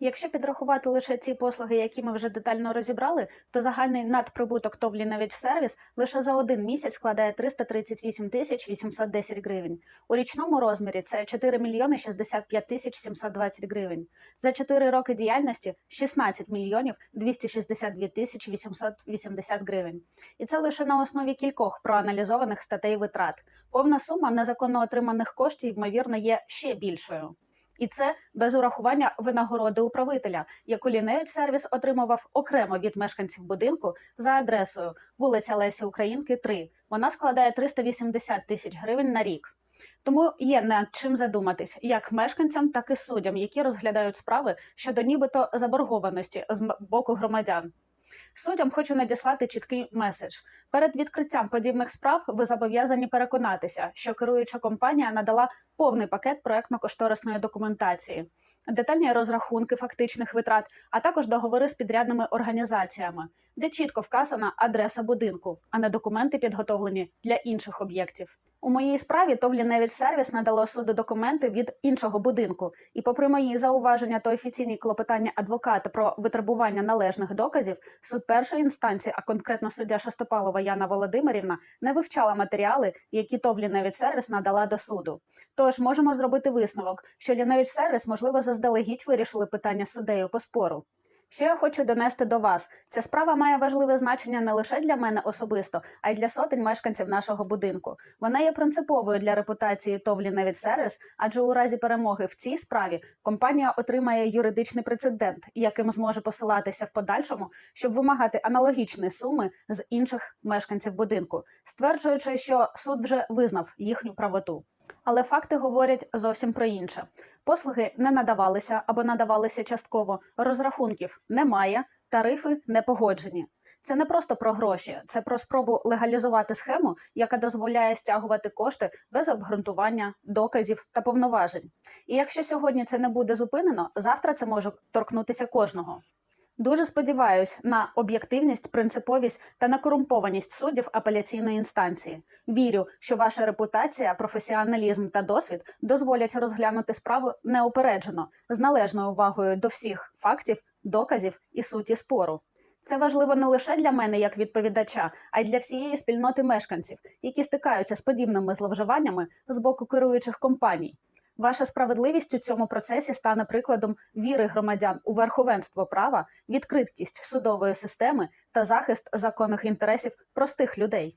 Якщо підрахувати лише ці послуги, які ми вже детально розібрали, то загальний надприбуток ТОВ «Лінавіч сервіс лише за один місяць складає 338 тисяч 810 гривень. У річному розмірі це 4 мільйони 65 тисяч 720 гривень. За 4 роки діяльності 16 мільйонів 262 тисячі 880 гривень. І це лише на основі кількох проаналізованих статей витрат. Повна сума незаконно отриманих коштів, ймовірно, є ще більшою. І це без урахування винагороди управителя, яку лінеють сервіс отримував окремо від мешканців будинку за адресою вулиця Лесі Українки, 3. Вона складає 380 тисяч гривень на рік. Тому є над чим задуматись як мешканцям, так і суддям, які розглядають справи щодо нібито заборгованості з боку громадян. Суддям хочу надіслати чіткий меседж. Перед відкриттям подібних справ ви зобов'язані переконатися, що керуюча компанія надала повний пакет проектно-кошторисної документації, детальні розрахунки фактичних витрат, а також договори з підрядними організаціями, де чітко вказана адреса будинку, а не документи підготовлені для інших об'єктів. У моїй справі ТОВ «Ліневич сервіс надало суду документи від іншого будинку, і, попри мої зауваження та офіційні клопотання адвоката про витребування належних доказів, суд першої інстанції, а конкретно суддя Шестопалова Яна Володимирівна, не вивчала матеріали, які ТОВ «Ліневич сервіс надала до суду. Тож можемо зробити висновок, що Ліневич сервіс, можливо, заздалегідь вирішили питання суддею по спору. Що я хочу донести до вас, ця справа має важливе значення не лише для мене особисто, а й для сотень мешканців нашого будинку. Вона є принциповою для репутації ТОВ «Ліневич сервіс, адже у разі перемоги в цій справі компанія отримає юридичний прецедент, яким зможе посилатися в подальшому, щоб вимагати аналогічні суми з інших мешканців будинку, стверджуючи, що суд вже визнав їхню правоту. Але факти говорять зовсім про інше. Послуги не надавалися або надавалися частково, розрахунків немає, тарифи не погоджені. Це не просто про гроші, це про спробу легалізувати схему, яка дозволяє стягувати кошти без обґрунтування, доказів та повноважень. І якщо сьогодні це не буде зупинено, завтра це може торкнутися кожного. Дуже сподіваюсь на об'єктивність, принциповість та некорумпованість суддів апеляційної інстанції. Вірю, що ваша репутація, професіоналізм та досвід дозволять розглянути справу неупереджено, з належною увагою до всіх фактів, доказів і суті спору. Це важливо не лише для мене як відповідача, а й для всієї спільноти мешканців, які стикаються з подібними зловживаннями з боку керуючих компаній. Ваша справедливість у цьому процесі стане прикладом віри громадян у верховенство права, відкритість судової системи та захист законних інтересів простих людей.